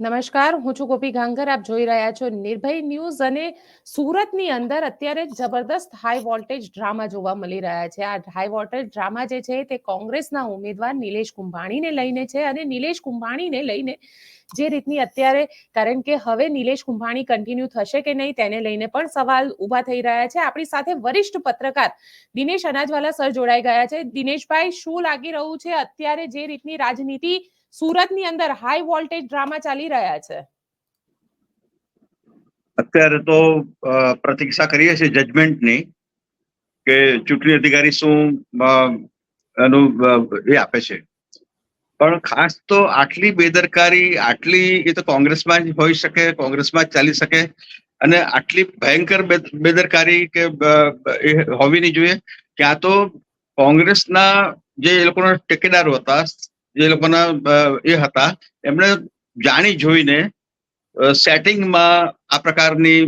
નમસ્કાર, હું છું ગોપી ગાંગર આપ જોઈ રહ્યા છો નિર્ભય ન્યૂઝ અને સુરતની અંદર અત્યારે જબરદસ્ત હાઈ વોલ્ટેજ ડ્રામા જોવા મળી રહ્યા છે. આ હાઈ વોલ્ટેજ ડ્રામા જે છે તે કોંગ્રેસના ઉમેદવાર નિલેશ કુંભાણીને લઈને છે અને નિલેશ કુંભાણીને લઈને જે રીતની અત્યારે, કારણ કે હવે નિલેશ કુંભાણી કન્ટિન્યુ થશે કે નહીં તેને લઈને પણ સવાલ ઊભા થઈ રહ્યા છે. આપણી સાથે વરિષ્ઠ પત્રકાર દિનેશ અનાજવાલા સર જોડાઈ ગયા છે. દિનેશભાઈ, શું લાગી રહ્યું છે અત્યારે જે રીતની રાજનીતિ સુરતની અંદર હાઈ વોલ્ટેજ ડ્રામા ચાલી રહ્યા છે. અત્યારે તો પ્રતીક્ષા કરીએ છીએ જજમેન્ટની કે ચૂંટણી અધિકારી શું એનું એ આપે છે. પણ ખાસ તો આટલી બેદરકારી, આટલી એ તો કોંગ્રેસમાં જ હોઈ શકે, કોંગ્રેસમાં જ ચાલી શકે અને આટલી ભયંકર બેદ- બેદરકારી કે એ હોવી નહીં જોઈએ. ક્યાં તો કોંગ્રેસના જે એ લોકોના ટેકેદારો હતા જે લોકોના એ હતા, એમણે જાણી જોઈને સેટિંગમાં આ પ્રકારની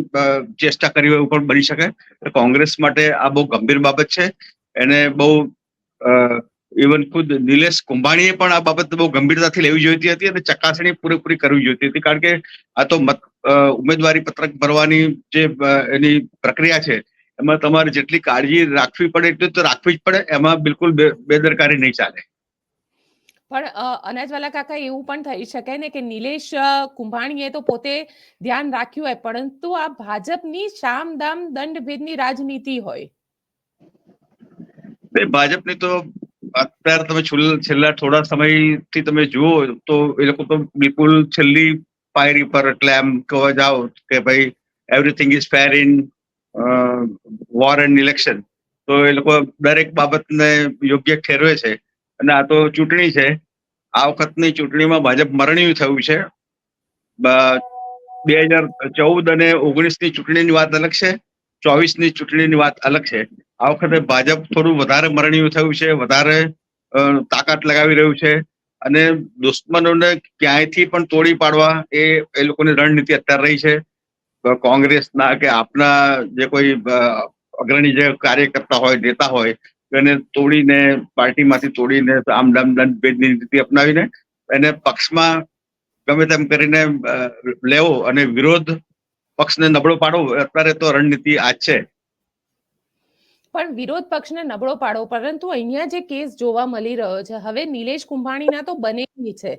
ચેષ્ટા કરી એવું પણ બની શકે. કોંગ્રેસ માટે આ બહુ ગંભીર બાબત છે. એને બહુ ઇવન ખુદ નિલેશ કુંભાણીએ પણ આ બાબત બહુ ગંભીરતાથી લેવી જોઈતી હતી અને ચકાસણી પૂરેપૂરી કરવી જોઈતી હતી. કારણ કે આ તો મત ઉમેદવારી પત્રક ભરવાની જે એની પ્રક્રિયા છે, એમાં તમારે જેટલી કાળજી રાખવી પડે એટલી તો રાખવી જ પડે. એમાં બિલકુલ બેદરકારી નહીં ચાલે. પણ અનાજવાલા કાકા એવું પણ થઈ શકે ને કે નિલેશ કુંભાણીએ તો પોતે ધ્યાન રાખ્યું હોય, પરંતુ આ ભાજપની શામ દામ દંડ ભેદની રાજનીતિ હોય. ભાજપની તો અત્યારે તમે છેલ્લા થોડા સમયથી તમે જુઓ તો એ લોકો તો બિલકુલ છેલ્લી પાયરી પર એટલે એમ કહેવા જાઓ કે ભાઈ everything is fair in war and election તો એ લોકો દરેક બાબતને યોગ્ય ઠેરવે છે. અને આ તો ચૂંટણી છે. આ વખતની ચૂંટણીમાં ભાજપ મરણ્યું થયું છે. બે હજાર ચૌદ અને ઓગણીસની ચૂંટણીની વાત અલગ છે. ચોવીસની ચૂંટણીની વાત અલગ છે. આ વખતે ભાજપ થોડું વધારે મરણ્યું થયું છે, વધારે તાકાત લગાવી રહ્યું છે. અને દુશ્મનોને ક્યાંયથી પણ તોડી પાડવા એ એ લોકોની રણનીતિ અત્યારે રહી છે. કોંગ્રેસના કે આપના જે કોઈ અગ્રણી જે કાર્યકર્તા હોય, નેતા હોય એને તોડીને પાર્ટીમાંથી તોડીને આમ દમ દંડ ભેદની નીતિ અપનાવીને એને પક્ષમાં ગમે તેમ કરીને લેવો અને વિરોધ પક્ષને નબળો પાડવો, અત્યારે તો રણનીતિ આ છે. પણ વિરોધ પક્ષને નબળો પાડો પરંતુ અહીંયા જે કેસ જોવા મળી રહ્યો છે, હવે નિલેશ કુંભાણીના તો બનેલી છે.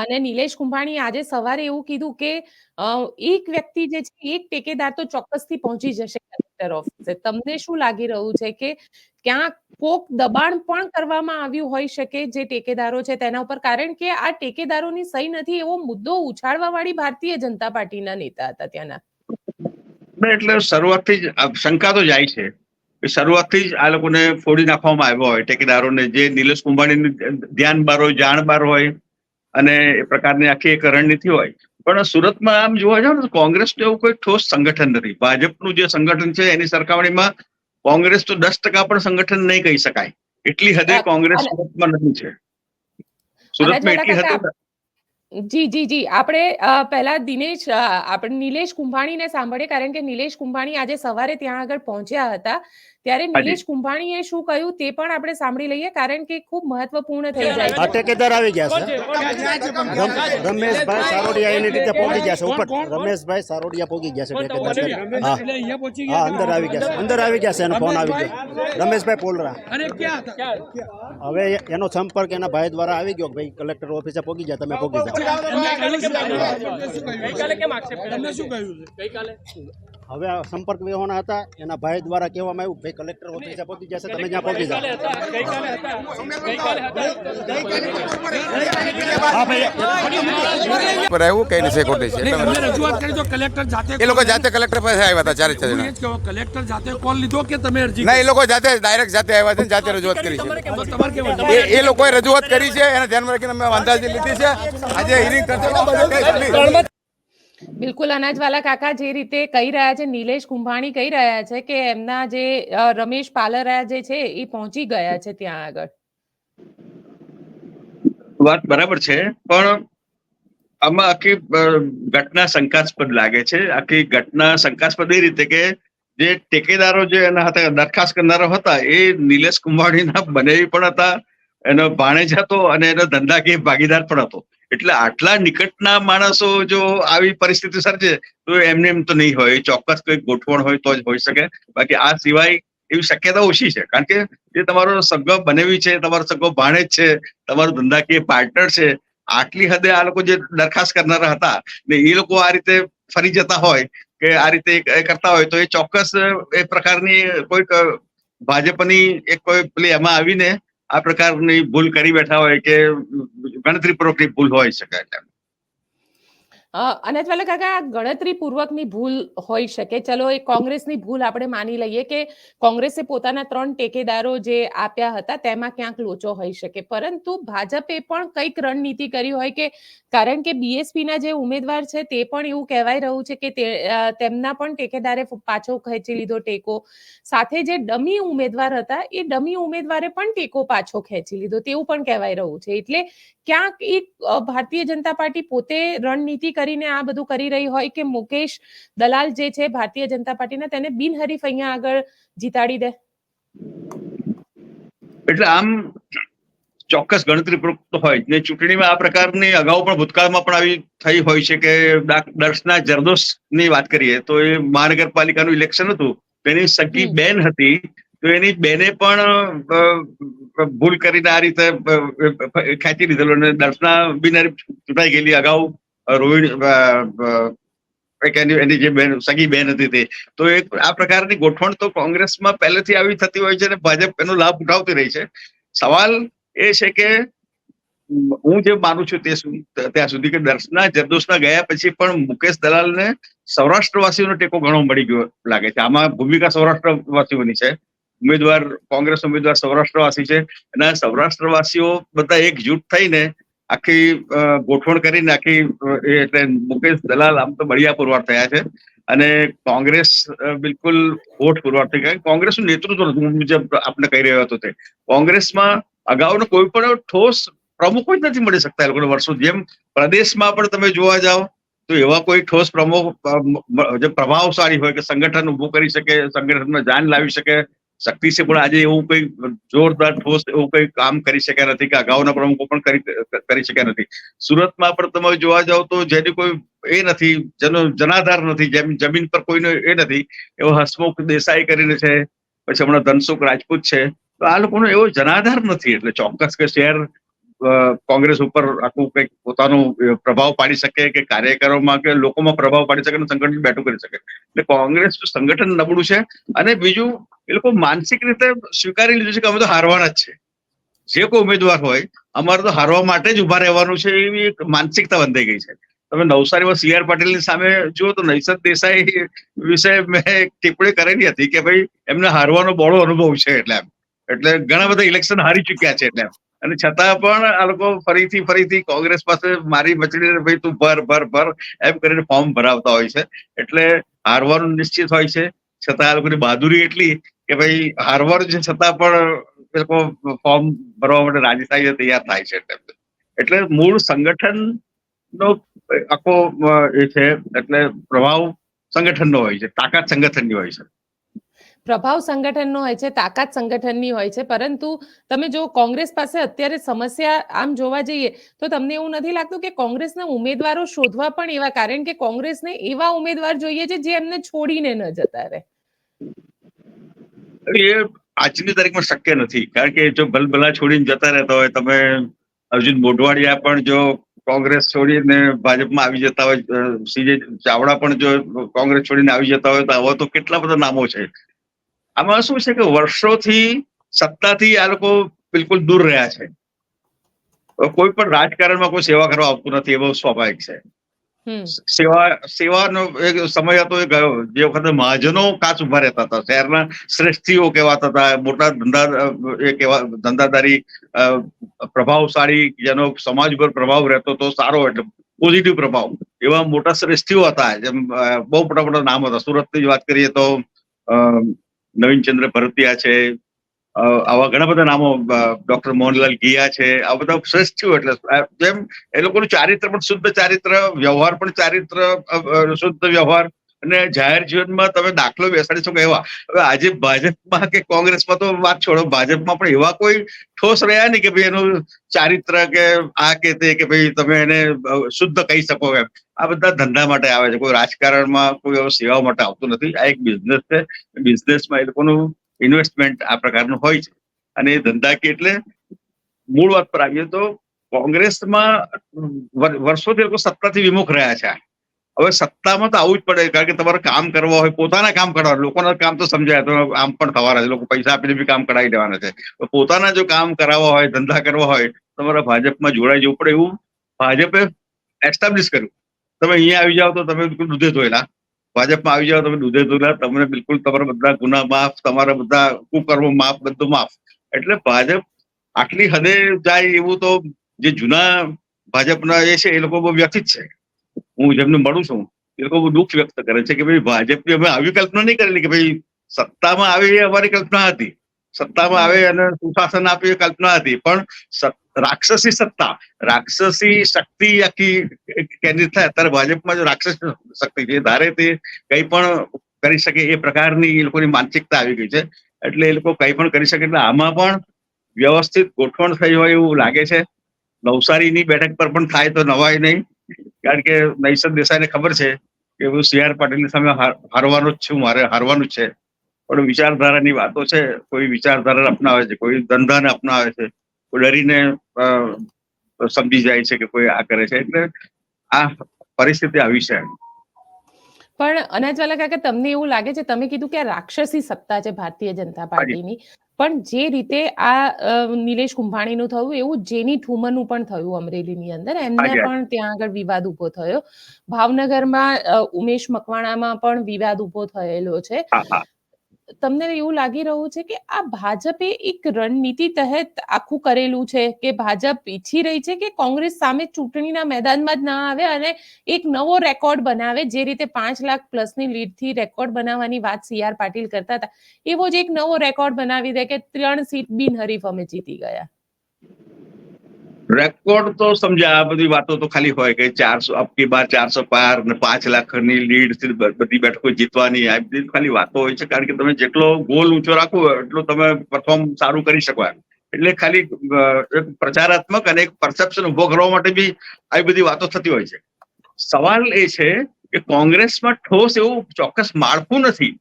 અને નિલેશ કુંભાણી આજે સવારે એવું કીધું કે એક વ્યક્તિ જે છે, એક ટેકેદાર તો ચોક્કસથી પહોંચી જશે કલેક્ટર ઓફિસે. તમને શું લાગી રહ્યું છે કે, ક્યાંક કોક દબાણ પણ કરવામાં આવ્યું હોઈ શકે જે ટેકેદારો છે તેના ઉપર? કારણ કે આ ટેકેદારોની સહી નથી, એવો મુદ્દો ઉછાળવા વાળી ભારતીય જનતા પાર્ટીના નેતા હતા ત્યાંના. એટલે શરૂઆતથી જ શંકા તો જાય છે. શરૂઆતથી જ આ લોકોને ફોડી નાખવામાં આવ્યો હોય. ટેકેદારોને જે નિલેશ કુંભાણીની ધ્યાન બાર હોય જાણ બાર હોય અને એ પ્રકારની આખી એક રણનીતિ હોય. પણ સુરતમાં આમ જોવા જાવ ને કોંગ્રેસનું એવું કોઈ ઠોસ સંગઠન નથી. ભાજપનું જે સંગઠન છે એની સરખામણીમાં કોંગ્રેસ તો દસ ટકા પણ સંગઠન નહીં કહી શકાય. એટલી હદે કોંગ્રેસ સુરતમાં નથી છે. સુરતમાં એટલી હદે જી જી જી. આપણે પહેલા દિનેશ આપણે નિલેશ કુંભાણીને સાંભળીએ કારણ કે નિલેશ કુંભાણી આજે સવારે ત્યાં આગળ પહોંચ્યા હતા. ત્યારે. નિલેશ કુંભાણીએ શું કહ્યું તે પણ આપણે સાંભળી લઈએ કારણ કે ખૂબ મહત્વપૂર્ણ થઈ જાય છે. ઠેકેદાર આવી ગયા છે. રમેશભાઈ સારોડિયા એની રીતે પહોંચી ગયા છે. ઉપર રમેશભાઈ સારોડિયા પહોંચી ગયા છે. ઠેકેદાર તરીકે. હા. હા અંદર આવી ગયા છે. અંદર આવી ગયા છે. એનો ફોન આવી ગયો. રમેશભાઈ. પોલરા. હવે એનો સંપર્ક એના ભાઈ દ્વારા આવી ગયો ભાઈ કલેક્ટર ઓફિસે પહોંચી ગયા તમે પહોંચી જાઓ. તમને શું કહ્યું છે? હવે આ સંપર્ક વિહોણા હતા એના ભાઈ દ્વારા કહેવામાં આવ્યું ભાઈ કલેક્ટર ઓફિસે પહોંચી જશે તમે જ્યાં પહોંચી જાઓ. પર આવ્યું કઈ નથી ખોટી છે. નહીં એટલે તમે રજૂઆત કરી તો કલેક્ટર જાતે એ લોકો જાતે કલેક્ટર પાસે આવ્યા હતા ચારે ચાર કલેક્ટર જાતે કોલ લીધો કે તમે અરજી ના એ લોકો જાતે ડાયરેક્ટ જાતે આવ્યા છે જાતે રજૂઆત કરી છે. તો તમારે કેવું એ એ લોકોએ રજૂઆત કરી છે એને ધ્યાનમાં રાખીને અમે અંદાજે લીધી છે. આજે હિરિંગ કરશે બિલકુલ અનાજવાલા કાકા જે રીતે કહી રહ્યા છે, નિલેશ કુંભાણી કહી રહ્યા છે કે એમના જે રમેશ પાલરા જે છે, એ પહોંચી ગયા છે ત્યાં આગળ. વાત બરાબર છે, પણ આમાં આખી ઘટના શંકાસ્પદ લાગે છે. આખી ઘટના શંકાસ્પદ એ રીતે કે જે ટેકેદારો જે એના હતા દરખાસ્ત કરનારો હતા, એ નિલેશ કુંભાણીના બનેવી પણ હતા, એનો ભાણેજ હતો અને એનો ધંધાકીય ભાગીદાર પણ હતો. એટલે આટલા નિકટના માણસો જો આવી પરિસ્થિતિ સર્જે, તો એમને એમ તો નહીં હોય. ચોક્કસ કોઈ ગોઠવણ હોય તો જ હોઈ શકે. બાકી આ સિવાય એવી શક્યતા ઓછી છે. કારણ કે જે તમારો સગો બનેવી છે, તમારો સગો ભાણેજ છે, તમારો ધંધાકીય પાર્ટનર છે, આટલી હદે આ લોકો જે દરખાસ્ત કરનારા હતા, ને એ લોકો આ રીતે ફરી જતા હોય કે આ રીતે કરતા હોય, તો એ ચોક્કસ એ પ્રકારની કોઈક ભાજપની એક કોઈ પેલી એમાં આવીને આ પ્રકારની ભૂલ કરી બેઠા હોય કે ગણતરીપૂર્વકની ભૂલ હોઈ શકે એટલે. અ, અનાજવાલા કાકા ગણતરી પૂર્વકની ભૂલ હોઈ શકે. ચલો એ કોંગ્રેસની ભૂલ આપણે માની લઈએ કે કોંગ્રેસે પોતાના ત્રણ ટેકેદારો જે આપ્યા હતા તેમાં ક્યાંક લોચો હોઈ શકે. પરંતુ ભાજપે પણ કંઈક રણનીતિ કરી હોય કે કારણ કે બીએસપીના જે ઉમેદવાર છે તે પણ એવું કહેવાય રહ્યું છે કે તેમના પણ ટેકેદારે પાછો ખેંચી લીધો ટેકો. સાથે જે ડમી ઉમેદવાર હતા એ ડમી ઉમેદવારે પણ ટેકો પાછો ખેંચી લીધો. તેવું પણ કહેવાય રહ્યું છે. એટલે ક્યાંક એ ભારતીય જનતા પાર્ટી પોતે રણનીતિ કરીને આ બધું કરી રહી હોય કે મુકેશ દલાલ જે છે ભારતીય જનતા પાર્ટીના તેને બિનહરીફ અહીંયા આગળ જીતાડી દે. એટલે આમ ચોક્કસ ગણતરી હોય ને ચૂંટણીમાં આ પ્રકારની અગાઉ પણ ભૂતકાળમાં પણ આવી થઈ હોય છે કે દર્શના જરદોશની વાત કરીએ તો એ મહાનગરપાલિકાનું ઇલેક્શન હતું. તેની સગી બેન હતી. તો એની બેને પણ ભૂલ કરીને આ રીતે ખેંચી લીધેલો અને દર્શના બિનહરીફ ચૂંટાઈ ગયેલી અગાઉ. રોહિણી એની જે બેન, સગી બેન હતી તે. તો એક આ પ્રકારની ગોઠવણ તો કોંગ્રેસમાં પહેલેથી આવી થતી હોય છે અને ભાજપ એનો લાભ ઉઠાવતી રહી છે. સવાલ એ છે કે, હું જે માનું છું તે ત્યાં સુધી કે દર્શના, જરદોશના ગયા પછી પણ મુકેશ દલાલને સૌરાષ્ટ્રવાસીઓનો ટેકો ઘણો મળી ગયો લાગે છે. આમાં ભૂમિકા સૌરાષ્ટ્રવાસીઓની છે. ઉમેદવાર, કોંગ્રેસ ઉમેદવાર સૌરાષ્ટ્રવાસી છે. અને સૌરાષ્ટ્રવાસીઓ બધા એકજૂટ થઈને આખી ગોઠવણ કરીને આખી એટલે મુકેશ દલાલ આમ તો બળિયા પુરવાર થયા છે. અને કોંગ્રેસ બિલકુલ વોટ પુરવાર થઈ ગયા કોંગ્રેસનું નેતૃત્વ. હું જે આપને કહી રહ્યો હતો તે. કોંગ્રેસમાં અગાઉનો કોઈ પણ ઠોસ પ્રમુખો જ નથી મળી શકતા એ લોકોને વર્ષો. જેમ પ્રદેશમાં પણ તમે જોવા જાઓ, તો એવા કોઈ ઠોસ પ્રમુખ જે પ્રભાવશાળી હોય કે સંગઠન ઉભું કરી શકે, સંગઠનમાં જાન લાવી શકે શક્તિસિંહ પણ આજે એવું કોઈ જોરદાર ઠોસ એવું કોઈ કામ કરી શક્યા નથી કે અગાઉના પ્રમુખો પણ કરી કરી શક્યા નથી. સુરતમાં પણ તમે જોવા જાવ તો જેની કોઈ એ નથી, જેનો, જનાધાર નથી, જેમ જમીન પર કોઈનો એ નથી, એવો હસમુખ દેસાઈ કરીને છે, પછી હમણાં ધનસુખ રાજપૂત છે, તો આ લોકોનો એવો જનાધાર નથી, એટલે ચોક્કસ કે શહેર કોંગ્રેસ ઉપર આખું કંઈક પોતાનું પ્રભાવ પાડી શકે કે કાર્યકરોમાં કે લોકોમાં પ્રભાવ પાડી શકે અને સંગઠન બેઠું કરી શકે. એટલે કોંગ્રેસ સંગઠન નબળું છે અને બીજું, એ લોકો માનસિક રીતે સ્વીકારી લીધું છે કે અમે તો હારવાના જ છે. જે કોઈ ઉમેદવાર હોય, અમારે તો હારવા માટે જ ઊભા રહેવાનું છે એવી એક માનસિકતા બંધાઈ ગઈ છે. તમે નવસારીમાં સી આર પાટીલની સામે જુઓ તો નૈસદ દેસાઈ વિશે મેં ટિપ્પણી કરેલી હતી કે ભાઈ, એમને હારવાનો બહોળો અનુભવ છે એટલે એમ. એટલે ઘણા બધા ઇલેક્શન હારી ચુક્યા છે એટલે અને છતાં પણ આ લોકો ફરીથી ફરીથી કોંગ્રેસ પાસે મારી મચડીને ભાઈ, તું ભર ભર ભર. એમ કરીને ફોર્મ ભરાવતા હોય છે. એટલે હારવાનું નિશ્ચિત હોય છે. છતાં આ લોકોની બહાદુરી એટલી કે, ભાઈ, હારવાનું છે, છતાં પણ એ લોકો ફોર્મ ભરવા માટે રાજી થાય છે, તૈયાર થાય છે. એટલે એટલે મૂળ સંગઠન નો આખો એ છે. એટલે પ્રભાવ સંગઠનનો હોય છે, તાકાત સંગઠનની હોય છે. પ્રભાવ સંગઠનનો હોય છે, તાકાત સંગઠનની હોય છે, પરંતુ તમે જો કોંગ્રેસ પાસે અત્યારે સમસ્યા આમ જોવા જઈએ, તો તમને એવું નથી લાગતું કે કોંગ્રેસના ઉમેદવારો શોધવા પણ એવા? કારણ કે કોંગ્રેસને એવા ઉમેદવાર જોઈએ છે જે એમને છોડીને ન જતા રહે. એ આજની તારીખમાં શક્ય નથી. કારણ કે જો ભલભલા છોડીને જતા રહેતા હોય, તમે અર્જુન મોઢવાડિયા પણ જો કોંગ્રેસ છોડીને ભાજપમાં આવી જતા હોય સીજે ચાવડા પણ જો કોંગ્રેસ છોડીને આવી જતા હોય, તો આવા તો કેટલા બધા નામો છે. આમાં શું છે કે વર્ષોથી સત્તાથી આ લોકો બિલકુલ દૂર રહ્યા છે. કોઈ પણ રાજકારણમાં કોઈ સેવા કરવા આવતું નથી એ બહુ સ્વાભાવિક છે. સેવા સેવાનો એક સમય હતો એ ગયો. જે વખતે મહાજનો કાચ ઊભા રહેતા હતા. શહેરના શ્રેષ્ઠીઓ કહેવાતા હતા. મોટા ધંધા એ કેવા ધંધાદારી પ્રભાવશાળી જેનો સમાજ પર પ્રભાવ રહેતો હતો સારો એટલે પોઝિટિવ પ્રભાવ. એવા મોટા શ્રેષ્ઠીઓ હતા. જેમ બહુ મોટા મોટા નામ હતા. સુરતની જ વાત કરીએ તો અ, નવીનચંદ્ર ભરતિયા છે આવા ઘણા બધા નામો ડોક્ટર મોહનલાલ ગિયા છે, આ બધા શ્રેષ્ઠીઓ એટલે જેમ એ લોકોનું ચારિત્ર પણ શુદ્ધ ચારિત્ર, વ્યવહાર પણ ચારિત્ર શુદ્ધ વ્યવહાર અને જાહેર જીવનમાં તમે દાખલો બેસાડી શકો એવા હવે આજે ભાજપમાં કે કોંગ્રેસમાં તો વાત છોડો, ભાજપમાં પણ એવા કોઈ ઠોસ રહ્યા નહીં કે ભાઈ એનું ચારિત્ર કે આ કે તે કે ભાઈ તમે એને શુદ્ધ કહી શકો એમ. આ બધા ધંધા માટે આવે છે. કોઈ રાજકારણમાં, કોઈ એવો સેવા માટે આવતું નથી. આ એક બિઝનેસ છે. બિઝનેસમાં એ લોકોનું ઇન્વેસ્ટમેન્ટ આ પ્રકારનું હોય છે. અને એ ધંધા કે એટલે મૂળ વાત પર આવીએ તો કોંગ્રેસમાં વર- વર્ષોથી લોકો સત્તાથી વિમુખ રહ્યા છે હવે સત્તામાં તો આવું જ પડે, કારણ કે તમારે કામ કરવા હોય, પોતાના કામ કરવા લોકોના કામ તો સમજાય, તો આમ પણ થવાના છે, લોકો પૈસા આપીને બી કામ કરાવી દેવાના છે. પોતાના જો કામ કરાવવા હોય, ધંધા કરવા હોય, તમારે ભાજપમાં જોડાઈ જવું પડે એવું ભાજપે એસ્ટાબ્લિશ કર્યું. તમે અહીંયા આવી જાઓ તો તમે બિલકુલ દૂધે ધોયેલા. ભાજપમાં આવી જાઓ તમે દૂધે ધોયેલા. તમને બિલકુલ તમારા બધા ગુના માફ, તમારા બધા કુકર્મો માફ, બધું માફ. એટલે ભાજપ આટલી હદે જાય એવું તો જે જૂના ભાજપના એ છે, એ લોકો બહુ વ્યથિત છે. હું જેમને મળું છું, એ લોકો દુઃખ વ્યક્ત કરે છે કે ભાઈ ભાજપની અમે આવી કલ્પના નહીં કરેલી કે ભાઈ સત્તામાં આવે એ અમારી કલ્પના હતી. સત્તામાં આવે અને સુશાસન આપે એ કલ્પના હતી. પણ રાક્ષસી સત્તા, રાક્ષસી શક્તિ આખી કેન્દ્રિત થાય, અત્યારે ભાજપમાં જો રાક્ષસી શક્તિ છે, ધારે તે કંઈ પણ કરી શકે એ પ્રકારની એ લોકોની માનસિકતા આવી ગઈ છે. એટલે એ લોકો કંઈ પણ કરી શકે એટલે આમાં પણ વ્યવસ્થિત ગોઠવણ થઈ હોય એવું લાગે છે. નવસારીની બેઠક પર પણ થાય તો નવાય નહીં. કારણ કે નૈસદ દેસાઈને ખબર છે કે હું સી આર પાટીલની સામે હારવાનો જ છું મારે હારવાનું જ છે. પણ વિચારધારાની વાતો છે કોઈ વિચારધારા અપનાવે છે કોઈ ધંધાને અપનાવે છે કોઈ ડરીને સમજી જાય છે કે કોઈ આ કરે છે. એટલે આ પરિસ્થિતિ આવી છે. પણ અનાજવાલા કાકા તમને એવું લાગે છે તમે કીધું કે આ રાક્ષસી સત્તા છે ભારતીય જનતા પાર્ટીની. પણ જે રીતે આ નિલેશ કુંભાણીનું થયું એવું જેની ઠુમરનું પણ થયું અમરેલીની અંદર એમને પણ ત્યાં આગળ વિવાદ ઊભો થયો. ભાવનગરમાં ઉમેશ મકવાણામાં પણ વિવાદ ઊભો થયેલો છે. તમને એવું લાગી રહ્યું છે કે આ ભાજપે એક રણનીતિ તહેત આખું કરેલું છે કે ભાજપ ઈચ્છી રહી છે કે કોંગ્રેસ સામે ચૂંટણીના મેદાનમાં જ ના આવે અને એક નવો રેકોર્ડ બનાવે જે રીતે પાંચ લાખ પ્લસની લીડથી રેકોર્ડ બનાવવાની વાત સી આર પાટીલ કરતા હતા. એવો જ એક નવો રેકોર્ડ બનાવી દે કે ત્રણ સીટ બિનહરીફ અમે જીતી ગયા. રેકોર્ડ તો સમજ્યા આ બધી વાતો તો ખાલી હોય કે ચારસો અબકી બાર ચારસો પાર ને પાંચ લાખની લીડ બધી બેઠકો જીતવાની, આ બધી ખાલી વાતો હોય છે. કારણ કે તમે જેટલો ગોલ ઊંચો રાખો, એટલું તમે પરફોર્મ સારું કરી શકો એમ. એટલે ખાલી એક પ્રચારાત્મક અને એક પરસેપ્શન ઊભો કરવા માટે બી આવી બધી વાતો થતી હોય છે. સવાલ એ છે કે કોંગ્રેસમાં ઠોસ એવું ચોક્કસ માળખું નથી.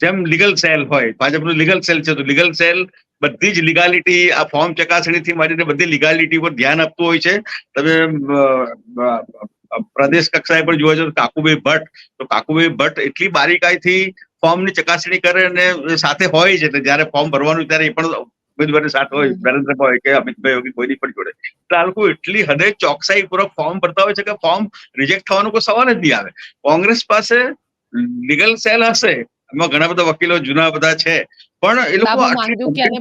જેમ લીગલ સેલ હોય, ભાજપનું લીગલ સેલ છે, તો લીગલ સેલ બધી જ લીગાલિટી આ ફોર્મ ચકાસણીથી માંડીને બધી લીગાલિટી પર ધ્યાન આપતું હોય છે. તમે પ્રદેશ કક્ષાએ પણ જોવા તો કાકુભાઈ ભટ્ટ, તો કાકુભાઈ ભટ્ટ એટલી બારીકાઈથી ફોર્મની ચકાસણી કરે અને સાથે હોય છે જ્યારે ફોર્મ ભરવાનું ત્યારે એ પણ ઉમેદવારની સાથે હોય, નરેન્દ્રભાઈ હોય કે અમિતભાઈ હોય કે કોઈની પણ જોડે. એટલે આ એટલી હદે ચોકસાઈ પૂર્વક ફોર્મ ભરતા હોય છે કે ફોર્મ રિજેક્ટ થવાનો કોઈ સવાલ જ નહીં આવે. કોંગ્રેસ પાસે લીગલ સેલ હશે, એમાં ઘણા બધા વકીલો જૂના બધા છે. પણ એ લોકો ને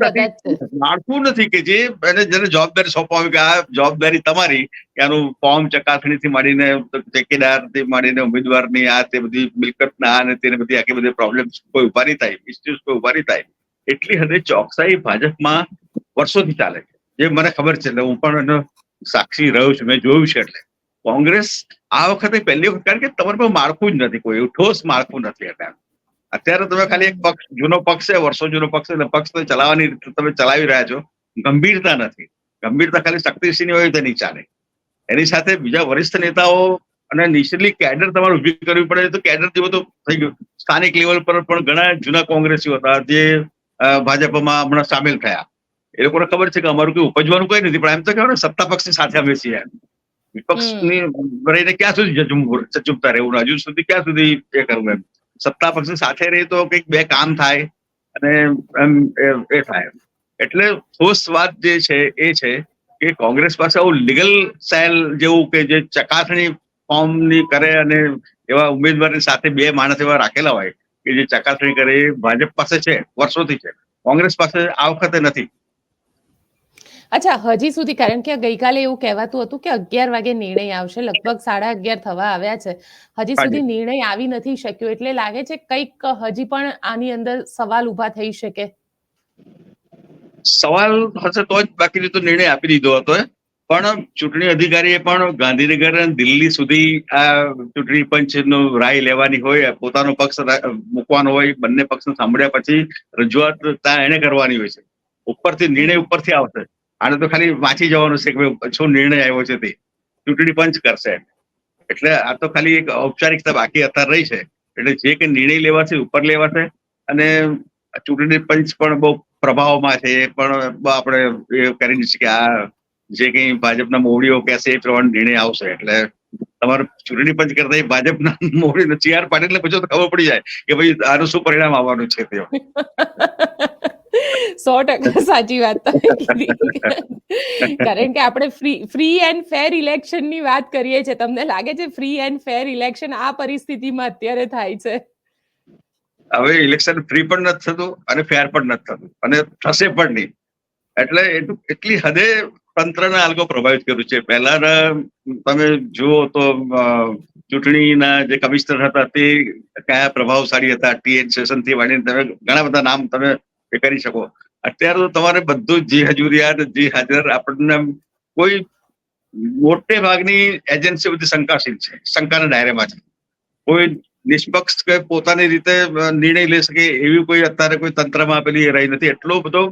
માળખું નથી કે જે એને જેને જવાબદારી સોંપવામાં કે આ જવાબદારી તમારી કે આનું ફોર્મ ચકાસણીથી માંડીને ઠેકેદારથી માંડીને ઉમેદવારની આ તે બધી મિલકતના આ ને તેને બધી આખી બધી પ્રોબ્લેમ કોઈ ઊભા નહીં થાય ઇસ્યુઝ કોઈ ઊભા નહીં થાય. એટલી હદે ચોકસાઈ ભાજપમાં વર્ષોથી ચાલે છે. જે મને ખબર છે એટલે હું પણ એનો સાક્ષી રહ્યો છું મેં જોયું છે એટલે. કોંગ્રેસ આ વખતે પહેલી વખત કારણ કે તમારી પાસે માળખું જ નથી કોઈ એવું ઠોસ માળખું નથી એટલે અત્યારે તમે ખાલી એક પક્ષ જૂનો પક્ષ છે વર્ષો જૂનો પક્ષ છે એટલે પક્ષ ચલાવવાની તમે ચલાવી રહ્યા છો. ગંભીરતા નથી. ગંભીરતા ખાલી શક્તિસિંહની હોય તો નહીં ચાલે. એની સાથે બીજા વરિષ્ઠ નેતાઓ અને નિશ્ચિતલી કેડર તમારે ઊભી કરવી પડે. તો કેડર જેવું તો થઈ ગયું. સ્થાનિક લેવલ પર પણ ઘણા જૂના કોંગ્રેસીઓ હતા જે ભાજપમાં હમણાં સામેલ થયા. એ લોકોને ખબર છે કે અમારું કઈ ઉપજવાનું કઈ નથી પણ એમ તો કહેવાય સત્તા પક્ષની સાથે અમે છીએ. વિપક્ષની રહીને ક્યાં સુધી જજુમ- ચૂપતા રહેવું હજુ સુધી ક્યાં સુધી એ કરવું એમ. સત્તા પક્ષની સાથે રહે તો કંઈક બે કામ થાય અને એમ એ- થાય. એટલે ઠોસ વાત જે છે, એ છે કે કોંગ્રેસ પાસે આવું લીગલ સેલ જેવું કે જે ચકાસણી ફોર્મની કરે અને એવા ઉમેદવારની સાથે બે માણસ એવા રાખેલા હોય કે જે ચકાસણી કરે એ ભાજપ પાસે છે, વર્ષોથી છે. કોંગ્રેસ પાસે આ વખતે નથી. અચ્છા હજી સુધી કારણ કે ગઈકાલે એવું કહેવાતું હતું કે અગિયાર વાગે નિર્ણય આવશે લગભગ સાડા અગિયાર થવા આવ્યા છે. હજી સુધી નિર્ણય આવી નથી શક્યો એટલે લાગે છે કંઈક હજી પણ આની અંદર સવાલ ઊભા થઈ શકે. સવાલ હશે તો જ બાકી તો નિર્ણય આપી દીધો હતો પણ ચૂંટણી અધિકારીએ પણ ગાંધીનગર અને દિલ્હી સુધી આ ચૂંટણી પંચનો રાય લેવાની હોય પોતાનો પક્ષ મૂકવાનો હોય બંને પક્ષને સાંભળ્યા પછી રજૂઆત ત્યાં એને કરવાની હોય છે. ઉપરથી નિર્ણય ઉપરથી આવશે. આને તો ખાલી વાંચી જવાનું છે કે શું નિર્ણય આવ્યો છે તે. ચૂંટણી પંચ કરશે એટલે આ તો ખાલી એક ઔપચારિકતા બાકી અત્યારે રહી છે. એટલે જે કે નિર્ણય લેવાશે ઉપર લેવાશે અને ચૂંટણી પંચ પણ બહુ પ્રભાવમાં છે. એ પણ આપણે એ કરી છે કે આ જે કંઈ ભાજપના મોવડીઓ કહેશે, એ પ્રમાણે નિર્ણય આવશે. એટલે તમારે ચૂંટણી પંચ કરતા ભાજપના મોવડીને ચિયાર પાડે એટલે પછી ખબર પડી જાય કે ભાઈ આનું શું પરિણામ આવવાનું છે તે સો ટકા સાચી વાત તમે કીધી કારણ કે આપણે ફ્રી ફ્રી એન્ડ ફેર ઇલેક્શનની વાત કરીએ છીએ. તમને લાગે છે ફ્રી એન્ડ ફેર ઇલેક્શન આ પરિસ્થિતિમાં અત્યારે થાય છે? હવે ઇલેક્શન ફ્રી પણ નથી થતું અને ફેર પણ નથી થતું. અને થશે પણ નહીં. એટલે એટલું હદે તંત્રના આ પ્રભાવિત કર્યું છે. પહેલાના તમે જુઓ તો ચૂંટણીના જે કમિશનર હતા તે કયા પ્રભાવશાળી હતા? ટીએન સેશનથી વાળીને તમે ઘણા બધા નામ તમે એ કરી શકો. અત્યારે તો તમારે બધું જી હજુરિયાત જે હાજર આપણને કોઈ મોટે ભાગની એજન્સી બધી શંકાશીલ છે. શંકાના ડાયરેમાં છે. કોઈ નિષ્પક્ષ કે પોતાની રીતે નિર્ણય લઈ શકે એવી કોઈ અત્યારે કોઈ તંત્રમાં પેલી એ રહી નથી. એટલો બધો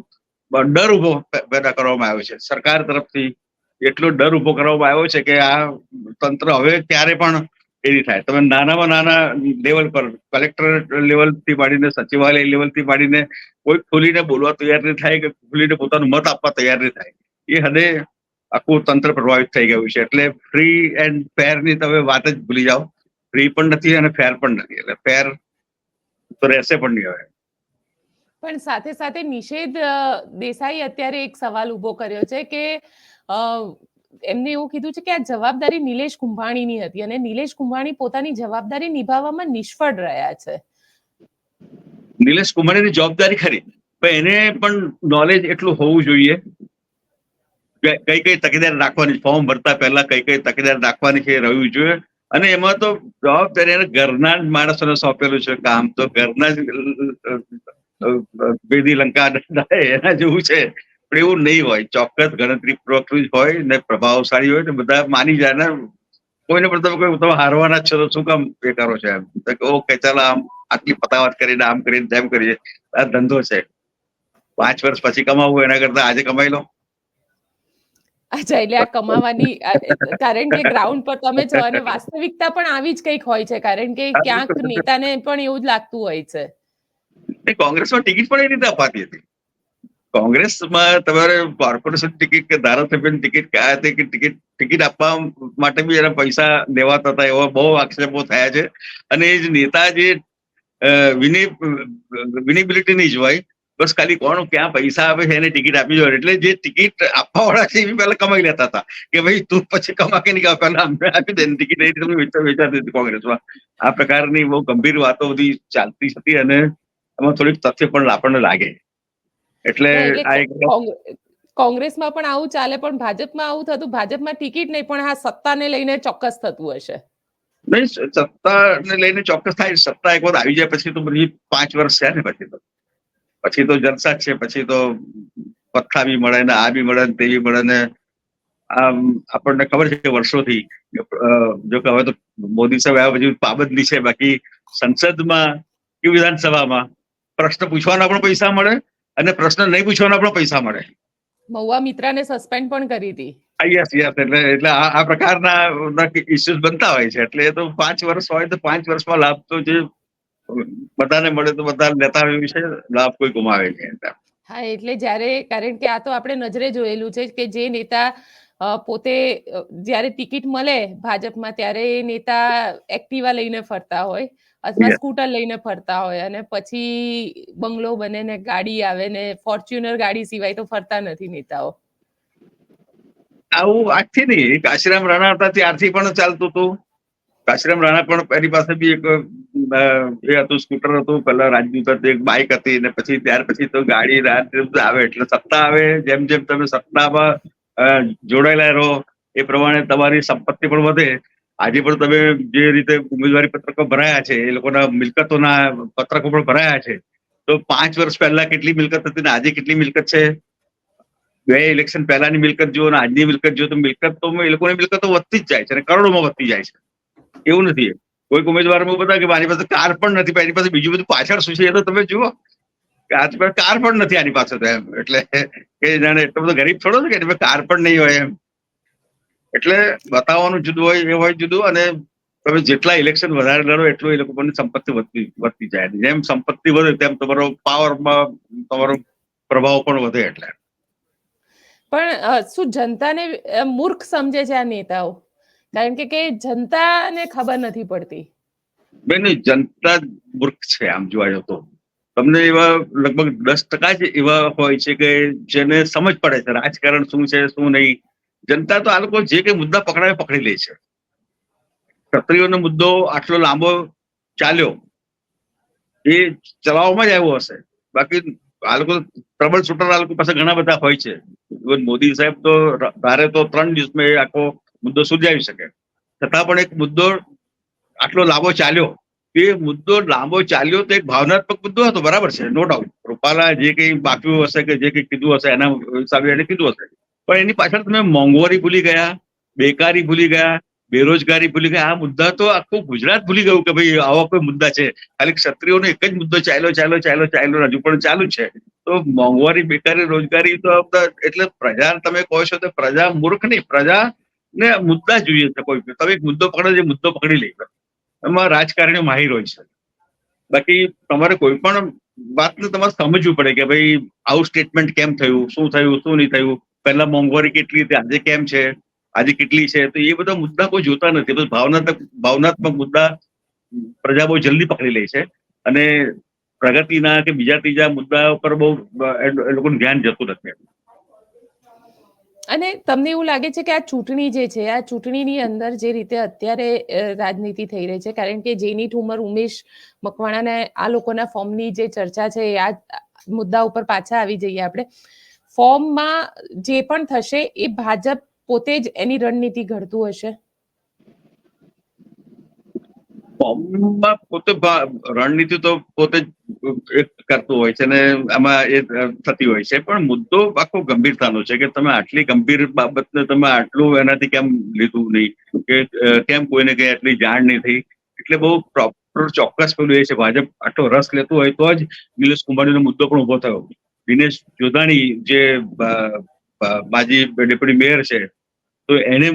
ડર ઊભો પેદા કરવામાં આવ્યો છે. સરકાર તરફથી એટલો ડર ઊભો કરવામાં આવ્યો છે કે આ તંત્ર હવે ક્યારે પણ એ નહીં થાય. તમે નાનામાં નાના લેવલ પર કલેક્ટર લેવલથી માંડીને સચિવાલય લેવલથી માંડીને કોઈ ખુલીને બોલવા તૈયાર નહીં થાય કે ખુલીને પોતાનું મત આપવા તૈયાર નહીં થાય. એ હદે આખું તંત્ર પ્રભાવિત થઈ ગયું છે. એટલે ફ્રી એન્ડ ફેરની તમે વાત જ ભૂલી જાઓ. ફ્રી પણ નથી અને ફેર પણ નથી. એટલે ફેર તો રહેશે પણ નહીં હવે. પણ સાથે સાથે નિષેધ દેસાઈ અત્યારે એક સવાલ ઊભો કર્યો છે કે એમને એવું કીધું છે કે આ જવાબદારી નિલેશ કુંભાણીની હતી અને નિલેશ કુંભાણી પોતાની જવાબદારી નિભાવવામાં નિષ્ફળ રહ્યા છે. નિલેશ કુંભાણીની જવાબદારી ખરી. પણ એને પણ નોલેજ એટલું હોવું જોઈએ. કઈ કઈ તકેદારી રાખવાની ફોર્મ ભરતા પહેલા કઈ કઈ તકેદારી રાખવાની છે એ રહેવું જોઈએ. અને એમાં તો જવાબદારી એને ઘરના જ માણસોને સોંપેલું છે કામ. તો ઘરના જ બેદી લંકા એના જેવું છે. પણ એવું નહીં હોય. ચોક્કસ ગણતરી પૂર્વક હોય ને પ્રભાવશાળી હોય ને બધા માની જાય ને. કોઈને પણ તમે કોઈ તમે હારવાના છો તો શું કામ એ કરો છો એમ? તો કે ઓકે ચાલો આમ આટલી પતાવટ કરીને આમ કરીને તેમ કરીએ. આ ધંધો છે. પાંચ વર્ષ પછી કમાવવું એના કરતા આજે કમાઈ લો. અચ્છા એટલે આ કમાવાની કારણ કે ગ્રાઉન્ડ પર તમે છો અને વાસ્તવિકતા પણ આવી જ કંઈક હોય છે. કારણ કે ક્યાંક નેતાને પણ એવું જ લાગતું હોય છે. કોંગ્રેસમાં ટિકિટ પણ એ રીતે અપાતી હતી. કોંગ્રેસમાં તમારે કોર્પોરેશન ટિકિટ કે ધારાસભ્યની ટિકિટ કે આ કે ટિકિટ ટિકિટ આપવા માટે બી એના પૈસા લેવાતા હતા એવા બહુ આક્ષેપો થયા છે. અને એ જ નેતા જે વિનેબિલિટી નહીં જોવાય બસ ખાલી કોણ ક્યાં પૈસા આપે છે એને ટિકિટ આપી જોઈએ. એટલે જે ટિકિટ આપવા વાળા છે એ પહેલા કમાઈ લેતા હતા. કે ભાઈ તું પછી કમા કે નહીં પહેલા અમને આપી દે ટિકિટ. એ તમે વેચા વેચાતી હતી કોંગ્રેસમાં આ પ્રકારની બહુ ગંભીર વાતો બધી ચાલતી હતી અને એમાં થોડીક તથ્ય પણ આપણને લાગે. એટલે કોંગ્રેસમાં પણ આવું ચાલે પણ ભાજપમાં આવું થતું ભાજપમાં ટિકિટ નહીં પણ આ સત્તાને લઈને ચોક્કસ થતું હશે. નહીં સત્તાને લઈને ચોક્કસ થાય સત્તા એક વાર આવી જાય પછી તો બધી પાંચ વર્ષ છે ને પછી તો. પછી તો જલસા છે પછી તો પથ્થા બી મળે ને આ બી મળે ને તે બી મળે ને. આમ આપણને ખબર છે કે વર્ષોથી જો કે હવે તો મોદી સાહેબ આવ્યા પછી પાબંદી છે બાકી સંસદમાં કે વિધાનસભામાં પ્રશ્ન પૂછવાના પણ પૈસા મળે અને પ્રશ્ન નહીં પૂછવાના પણ પૈસા મળે. મહુવા મિત્રાને સસ્પેન્ડ પણ કરી હતી. યસ યસ એટલે એટલે આ આ પ્રકારના ઇસ્યુઝ બનતા હોય છે. એટલે એ તો પાંચ વર્ષ હોય તો પાંચ વર્ષમાં લાભ તો જે બધાને મળે તો બધા લેતા હોય વિશે લાભ કોઈ ગુમાવે નહીં હા એટલે જ્યારે કારણ કે આ તો આપણે નજરે જોયેલું છે કે જે નેતા પોતે જ્યારે ટિકિટ મળે ભાજપમાં ત્યારે એ નેતા એક્ટિવા લઈને ફરતા હોય. અથવા સ્કૂટર લઈને ફરતા હોય અને પછી બંગલો બને ને ગાડી આવે ને ફોર્ચ્યુનર ગાડી સિવાય તો ફરતા નથી નેતાઓ. આવું આજથી નહીં કાશીરામ આશ્રમ રાણા હતા ત્યારથી પણ ચાલતું હતું. કાશીરામ રાણા પણ એની પાસે બી એક એ હતું સ્કૂટર હતું. પેલા રાજદૂત હતી એક બાઇક હતી ને પછી ત્યાર પછી તો ગાડી આવે એટલે સત્તા આવે. જેમ જેમ તમે સત્તામાં જોડાયેલા રહો એ પ્રમાણે તમારી સંપત્તિ પણ વધે. આજે પણ તમે જે રીતે ઉમેદવારી પત્રકો ભરાયા છે, એ લોકોના મિલકતોના પત્રકો પણ ભરાયા છે, તો પાંચ વર્ષ પહેલા કેટલી મિલકત હતી ને આજે કેટલી મિલકત છે? બે ઇલેક્શન પહેલાની મિલકત જુઓ અને આજની મિલકત જુઓ તો મિલકત તો એ લોકોની મિલકત તો વધતી જ જાય છે અને કરોડોમાં વધતી જાય છે. એવું નથી. કોઈક ઉમેદવાર એવું બધા કે મારી પાસે કાર પણ નથી એની પાસે બીજું બધું પાછળ શું છે એ તો તમે જુઓ. કાર પણ નથી આની પાસે તો એમ. એટલે કે જાણે એટલો બધો ગરીબ થોડો છે કે કાર પણ નહીં હોય એમ. એટલે બતાવવાનું જુદું હોય એ હોય જુદું અને તમે જેટલા ઇલેક્શન વધારે લડો એટલું એ લોકોની સંપત્તિ વધતી વધતી જાય. જેમ સંપત્તિ વધે તેમ તમારો પાવરમાં તમારો પ્રભાવ પણ વધે એટલે. પણ શું જનતાને મૂર્ખ સમજે છે આ નેતાઓ? કારણ કે કે જનતાને ખબર નથી પડતી. બેન જનતા મૂર્ખ છે આમ જોવા જાવ તો તમને એવા લગભગ દસ ટકા જ એવા હોય છે કે જેને સમજ પડે છે રાજકારણ શું છે શું નહીં. જનતા તો આ લોકો જે કઈ મુદ્દા પકડાવે પકડી લે છે. ક્ષત્રિયોનો મુદ્દો આટલો લાંબો ચાલ્યો, એ ચલાવવામાં જ આવ્યો હશે. બાકી આ લોકો પ્રબળ શૂટર આ લોકો પાસે ઘણા બધા હોય છે. મોદી સાહેબ તો ધારે તો ત્રણ દિવસમાં એ આખો મુદ્દો સુલઝાવી શકે. છતાં પણ એક મુદ્દો આટલો લાંબો ચાલ્યો. એ મુદ્દો લાંબો ચાલ્યો તો એક ભાવનાત્મક મુદ્દો હતો, બરાબર છે? નો ડાઉટ રૂપાલા જે કઈ બાકી હશે કે જે કઈ કીધું હશે, એના હિસાબે એને કીધું હશે. પણ એની પાછળ તમે મોંઘવારી ભૂલી ગયા, બેકારી ભૂલી ગયા, બેરોજગારી ભૂલી ગયા. આ મુદ્દા તો આખું ગુજરાત ભૂલી ગયું કે ભાઈ આવા કોઈ મુદ્દા છે. ખાલી ક્ષત્રિયોનો એક જ મુદ્દો ચાલ્યો ચાલ્યો ચાલ્યો ચાલ્યો હજુ પણ ચાલુ છે. તો મોંઘવારી, બેકારી, રોજગારી તો એટલે પ્રજા તમે કહો છો તો પ્રજા મૂર્ખ નહીં. પ્રજા ને મુદ્દા જોઈએ છે કોઈ. તમે એક મુદ્દો પકડો, જે મુદ્દો પકડી લઈ એમાં રાજકારણીઓ માહિર હોય છે. બાકી તમારે કોઈ પણ વાતને તમારે સમજવું પડે કે ભાઈ આવું સ્ટેટમેન્ટ કેમ થયું, શું થયું, શું નહીં થયું. પહેલા મોંઘવારી કેટલી હતી, આજે કેમ છે, આજે કેટલી છે, તો એ બધા મુદ્દા કોઈ જોતા નથી. બસ ભાવનાત્મક ભાવનાત્મક મુદ્દા પ્રજા બહુ જલ્દી પકડી લે છે અને પ્રગતિના કે બીજા ત્રીજા મુદ્દા ઉપર બહુ, એ લોકોનું ધ્યાન જતું નથી. અને તમને એવું લાગે છે કે આ ચૂંટણી જે છે, આ ચૂંટણીની અંદર જે રીતે અત્યારે રાજનીતિ થઈ રહી છે, કારણ કે જેની ઠુમર ઉમેશ મકવાણાને આ લોકોના ફોર્મની જે ચર્ચા છે આ મુદ્દા ઉપર પાછા આવી જઈએ આપણે. ફોર્મમાં જે પણ થશે એ ભાજપ પોતે જ એની રણનીતિ ઘડતું હશે? ફોર્મમાં પોતે રણનીતિ તો પોતે જ કરતું હોય છે અને આમાં એ થતી હોય છે. પણ મુદ્દો આખો ગંભીરતાનો છે કે તમે આટલી ગંભીર બાબતને તમે આટલું એનાથી કેમ લીધું નહીં? કે કેમ કોઈને કઈ આટલી જાણ નહીં થઈ? એટલે બહુ પ્રોપર ચોક્કસ પેલું એ છે, ભાજપ આટલો રસ લેતું હોય તો જ નિલેશ કુમારીનો મુદ્દો પણ ઊભો થયો. દિનેશ જોધાણી જે માજી ડેપ્યુટી મેયર છે, તો એને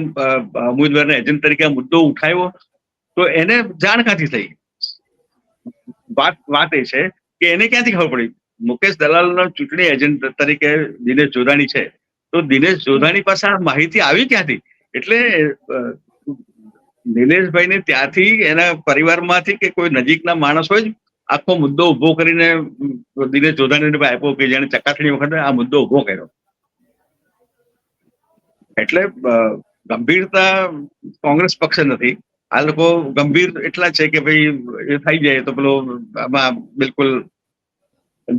ઉમેદવારના એજન્ટ તરીકે આ મુદ્દો ઉઠાવ્યો, તો એને જાણ ક્યાંથી થઈ? વાત વાત એ છે કે એને ક્યાંથી ખબર પડી? મુકેશ દલાલનો ચૂંટણી એજન્ટ તરીકે દિનેશ જોધાણી છે, તો દિનેશ જોધાણી પાસે આ માહિતી આવી ક્યાંથી? એટલે દિનેશભાઈને ત્યાંથી એના પરિવારમાંથી કે કોઈ નજીકના માણસ જ આખો મુદ્દો ઊભો કરીને દિનેશ જોધાણીને આપ્યો કે જેને ચકાસણી વખતે આ મુદ્દો ઊભો કર્યો. એટલે ગંભીરતા કોંગ્રેસ પક્ષે નથી. આ લોકો ગંભીર એટલા છે કે ભાઈ એ થઈ જાય તો પેલો આમાં બિલકુલ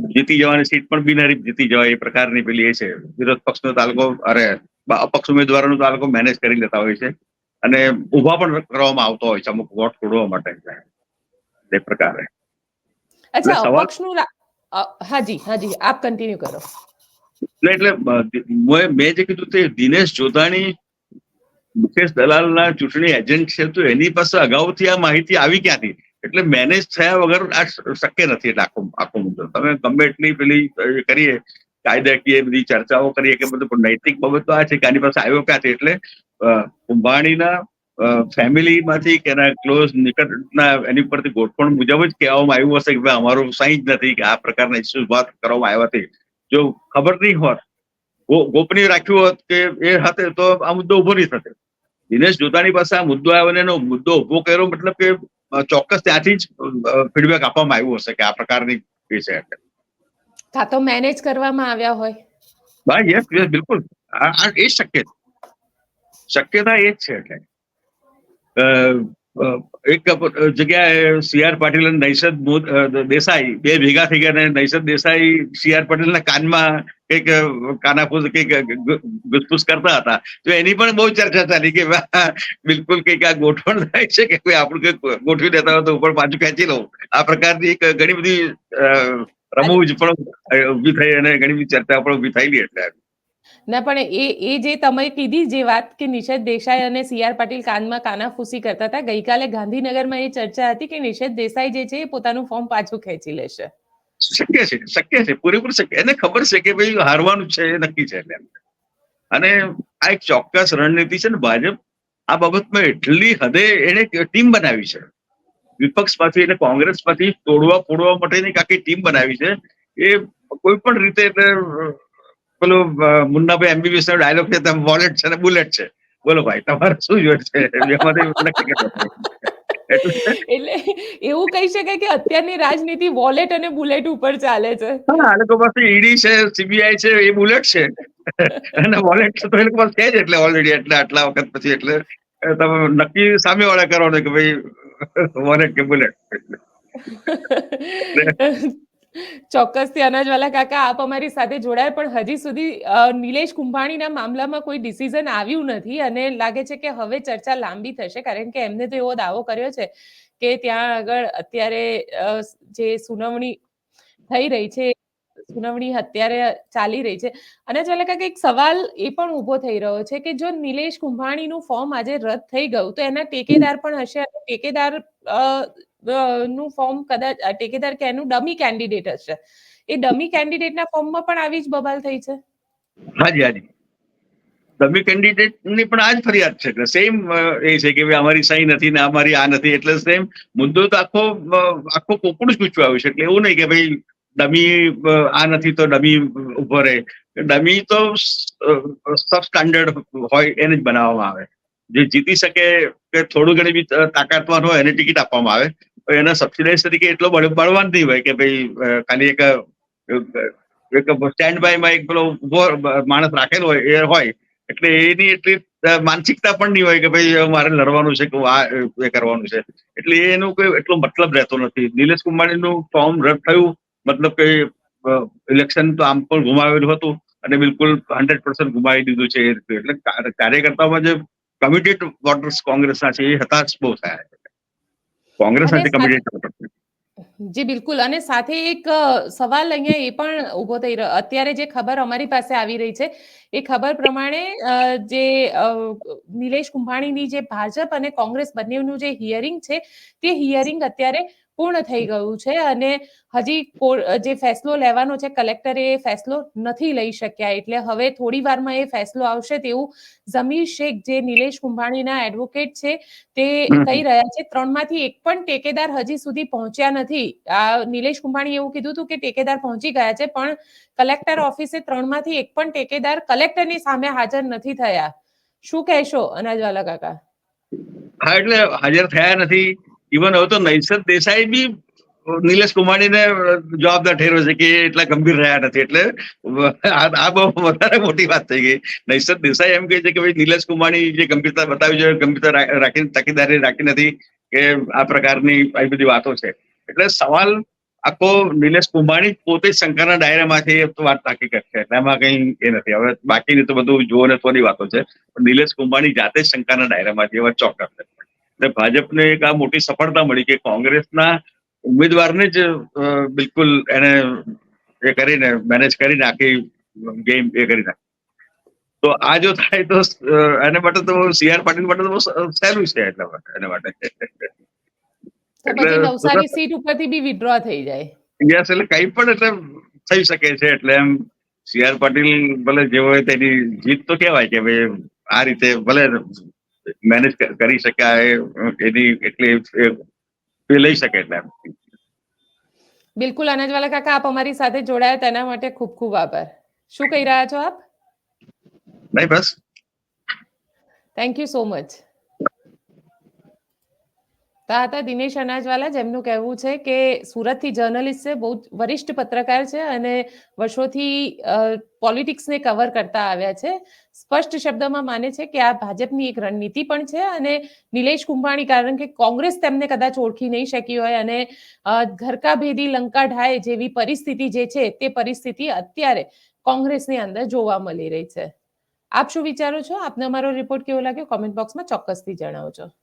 જીતી જવાની સીટ પણ બિનહરીફ જીતી જવાય એ પ્રકારની પેલી એ છે. વિરોધ પક્ષનો લોકો અરે અપક્ષ આ લોકો મેનેજ કરી લેતા હોય છે. અને ઊભા પણ કરવામાં આવતો હોય છે અમુક વોટ છોડવા માટે. એ પ્રકારે. અચ્છા અપક્ષનું હાજી હાજી આપ કન્ટિન્યુ કરો. એટલે એટલે મેં મેં જે કીધું તે દિનેશ જોધાણી મુકેશ દલાલના ચૂંટણી એજન્ટ છે તો એની પાસે અગાઉથી આ માહિતી આવી ક્યાંથી? એટલે મેનેજ થયા વગર આ શક્ય નથી એટલે આખો આખો મુદ્દો. તમે ગમે એટલી પેલી કરીએ કાયદાકીય બધી ચર્ચાઓ કરીએ કે બધું નૈતિક બાબતો આ છે કે આની પાસે આવ્યો ક્યાંથી? એટલે કુંભાણીના ફેમિલીમાંથી કે એના ક્લોઝ નિકટના એની પરથી ગોઠવણ મુજબ જ કહેવામાં આવ્યું હશે કે ભાઈ અમારું સાઈ જ નથી કે આ પ્રકારના ઇસ્યુઝ વાત કરવામાં આવ્યા હતી જો ખબર નહીં હોત ગોપનીય રાખ્યું હોત કે એ hatte તો આ મુદ્દો ઊભો નહીં થતો દિનેશ જોતાની પાસે આ મુદ્દો આવ્યો અને એનો મુદ્દો ઊભો કર્યો મતલબ કે ચોક્કસ ત્યાંથી જ ફીડબેક આપવામાં આવ્યું હશે કે આ પ્રકારની છે એટલે. કાં તો મેનેજ કરવામાં આવ્યા હોય. બાય યસ યસ બિલકુલ. આ એ શક્ય છે. શક્યતા એ જ છે એટલે. એક જગ્યાએ સી આર પાટીલ અને નૈષદ દેસાઈ, બે ભેગા થઈ ગયા અને નૈસદ દેસાઈ, સી આર પાટીલના કાનમાં કંઈક કાનાફૂસ, કંઈક ગુસપુસ કરતા હતા. તો એની પણ બહુ ચર્ચા ચાલી કે બિલકુલ કંઈક આ ગોઠવણ થાય છે કે કોઈ આપણું કંઈક ગોઠવી દેતા હોય તો ઉપર પાછું ખેંચી લઉં. આ પ્રકારની ઘણી બધી રમૂજ પણ ઊભી થઈ અને ઘણી બધી ચર્ચા પણ ઊભી થયેલી એટલે ના, પણ એ એ જે તમે કીધી જે વાત કે નિષેધ દેસાઈ અને સીઆર પાટીલ કાનમાં કાનાફૂસી કરતા હતા, ગઈકાલે ગાંધીનગરમાં એ ચર્ચા હતી કે નિષેધ દેસાઈ જે છે એ પોતાનું ફોર્મ પાછું ખેંચી લેશે. શક્ય છે શક્ય છે, પૂરેપૂરું શક્ય. એને ખબર છે કે ભાઈ હારવાનું છે, એ નક્કી છે એટલે. અને આ એક ચોક્કસ રણનીતિ છે ને, ભાજપ આ બાબતમાં એટલી હદે એને ટીમ બનાવી છે. વિપક્ષમાંથી અને કોંગ્રેસમાંથી તોડવા ફોડવા માટેની આખી ટીમ બનાવી છે. એ કોઈ પણ રીતે પેલો મુન્નાભાઈ એમબીબીએસ નો ડાયલોગ છે તમે વોલેટ છે ને બુલેટ છે. બોલો ભાઈ તમારે શું જોઈએ છે? એટલે એવું કહી શકાય કે અત્યારની રાજનીતિ વોલેટ અને બુલેટ ઉપર ચાલે છે. હા આ લોકો પાસે ઈડી છે સીબીઆઈ છે એ બુલેટ છે. અને વોલેટ તો એ લોકો પાસે છે જ એટલે ઓલરેડી એટલે આટલા વખત પછી એટલે તમે નક્કી સામે વાળા કરવાનું કે ભાઈ વોલેટ કે બુલેટ ચોક્કસથી અનાજવાલા કાકા, આપ અમારી સાથે જોડાયા, પણ હજી સુધી નિલેશ કુંભાણીના મામલામાં કોઈ ડિસિઝન આવ્યું નથી અને લાગે છે કે હવે ચર્ચા લાંબી થશે, કારણ કે એમને તો એવો દાવો કર્યો છે કે ત્યાં આગળ અત્યારે જે સુનાવણી થઈ રહી છે, સુનાવણી અત્યારે ચાલી રહી છે. અનાજવાલા કાકા, એક સવાલ એ પણ ઊભો થઈ રહ્યો છે કે જો નિલેશ કુંભાણીનું ફોર્મ આજે રદ થઈ ગયું, તો એના ટેકેદાર પણ હશે અને ટેકેદાર નું ફોર્મ કદાચ ટેકેદાર કે એનું ડમી કેન્ડિડેટ હશે. એ ડમી કેન્ડિડેટના ફોર્મમાં પણ આવી જ બબાલ થઈ છે? હાજી હાજી. ડમી કેન્ડિડેટની પણ આ જ ફરિયાદ છે એટલે સેમ એ છે કે ભાઈ અમારી સહી નથી ને અમારી આ નથી. એટલે સેમ મુદ્દો તો આખો આખો કોકડું જ આવ્યું છે. એટલે એવું નહીં કે ભાઈ ડમી આ નથી તો ડમી ઊભો રહે. ડમી તો સબ સ્ટાન્ડર્ડ હોય એને જ બનાવવામાં આવે. જે જીતી શકે કે થોડું ઘણી બી તાકાતવાન હોય એને ટિકિટ આપવામાં આવે. એના સબસિડાઇઝ તરીકે એટલો બળ- બળવાન નહીં હોય કે ભાઈ ખાલી એક એક સ્ટેન્ડ બાયમાં એક પેલો ઊભો માણસ રાખેલો હોય, એ હોય. એટલે એની એટલી માનસિકતા પણ નહીં હોય કે ભાઈ મારે લડવાનું છે કે આ એ કરવાનું છે. એટલે એનું કોઈ એટલો મતલબ રહેતો નથી. નિલેશ કુંભાણીનું ફોર્મ રદ થયું. મતલબ કે ઇલેક્શન તો આમ પણ ગુમાવેલું હતું અને બિલકુલ હંડ્રેડ પર્સન્ટ ગુમાવી દીધું છે એટલે કાર્યકર્તાઓમાં જે કમિટેડ વોટર્સ કોંગ્રેસના છે એ હતાશ બહુ થયા છે. કોંગ્રેસના અને વોટર્સ જી બિલકુલ. અને સાથે એક સવાલ અહીંયા એ પણ ઊભો થઈ રહ્યો. અત્યારે જે ખબર અમારી પાસે આવી રહી છે એ ખબર પ્રમાણે જે નિલેશ કુંભાણીની જે ભાજપ અને કોંગ્રેસ બંનેનું જે હિયરિંગ છે તે હિયરિંગ અત્યારે પૂર્ણ થઈ ગયું છે અને હજી જે ફેસલો લેવાનો છે કલેક્ટરે એ ફેસલો નથી લઈ શક્યા. એટલે હવે થોડી વારમાં એ ફેસલો આવશે તેવું જમીર શેખ જે નિલેશ કુંભાણીના એડવોકેટ છે તે કહી રહ્યા છે ત્રણમાંથી એક પણ ટેકેદાર હજી સુધી પહોંચ્યા નથી. આ નિલેશ કુંભાણી એવું કીધું હતું કે ટેકેદાર પહોંચી ગયા છે પણ કલેક્ટર ઓફિસે ત્રણમાંથી એક પણ ટેકેદાર કલેક્ટરની સામે હાજર નથી થયા. શું કહેશો અનાજવાલા કાકા? હા એટલે હાજર થયા નથી. ઇવન હવે તો નૈસદ દેસાઈ બી નિલેશ કુમારીને જવાબદાર ઠેરવે છે કે એટલા ગંભીર રહ્યા નથી. એટલે આ બહુ વધારે મોટી વાત થઈ ગઈ. નૈસદ દેસાઈ એમ કહે છે કે ભાઈ નિલેશ કુમારી જે ગંભીરતા બતાવી છે, ગંભીરતા રાખીને રાખી તકેદારી રાખી નથી કે આ પ્રકારની આવી બધી વાતો છે. એટલે સવાલ આખો નિલેશ કુંભાણી પોતે શંકરના ડાયરામાંથી વાત તાકી કરશે એમાં કઈ એ નથી. હવે બાકીની તો બધું જોવાની વાતો છે. પણ નિલેશ કુંભાણી જાતે શંકરના શંકાના દાયરામાંથી એ વાત ચોક્કસ છે એટલે ભાજપને એક આ મોટી સફળતા મળી કે કોંગ્રેસના ઉમેદવારને જ બિલકુલ એને એ કરીને મેનેજ કરીને આખી ગેમ એ કરી નાખી. તો આ જો થાય તો એને માટે તો સીઆર પાટીલ માટે તો સહેલું છે એટલા માટે એના માટે. એટલે નવસારી સીટ ઉપરથી બી વિડ્રો થઈ જાય. યસ એટલે કઈ પણ એટલે થઈ શકે છે એટલે એમ સીઆર પાટીલ ભલે જેવો હોય તેની જીત તો કહેવાય કે ભાઈ આ રીતે ભલે મેનેજ કરી શકાય એની એટલી એ- લઈ શકે એટલે બિલકુલ અનજવાલા કાકા આપ અમારી સાથે જોડાયા તેના માટે ખૂબ ખૂબ આભાર. શું કહી રહ્યા છો આપ? નહીં બસ. થેન્ક યુ સો મચ તો હતા દિનેશ અનાજવાલા, જેમનું કહેવું છે કે સુરતથી જર્નલિસ્ટ છે બહુ વરિષ્ઠ પત્રકાર છે અને વર્ષોથી પોલિટિક્સને કવર કરતા આવ્યા છે. સ્પષ્ટ શબ્દમાં માને છે કે આ ભાજપની એક રણનીતિ પણ છે અને નિલેશ કુંભાણી, કારણ કે કોંગ્રેસ તેમને કદાચ ઓળખી નહીં શકી હોય અને ઘરકા ભેદી લંકા ઢાય જેવી પરિસ્થિતિ જે છે તે પરિસ્થિતિ અત્યારે કોંગ્રેસની અંદર જોવા મળી રહી છે. આપ શું વિચારો છો? આપને અમારો રિપોર્ટ કેવો લાગ્યો? કોમેન્ટ બોક્સમાં ચોક્કસથી જણાવજો.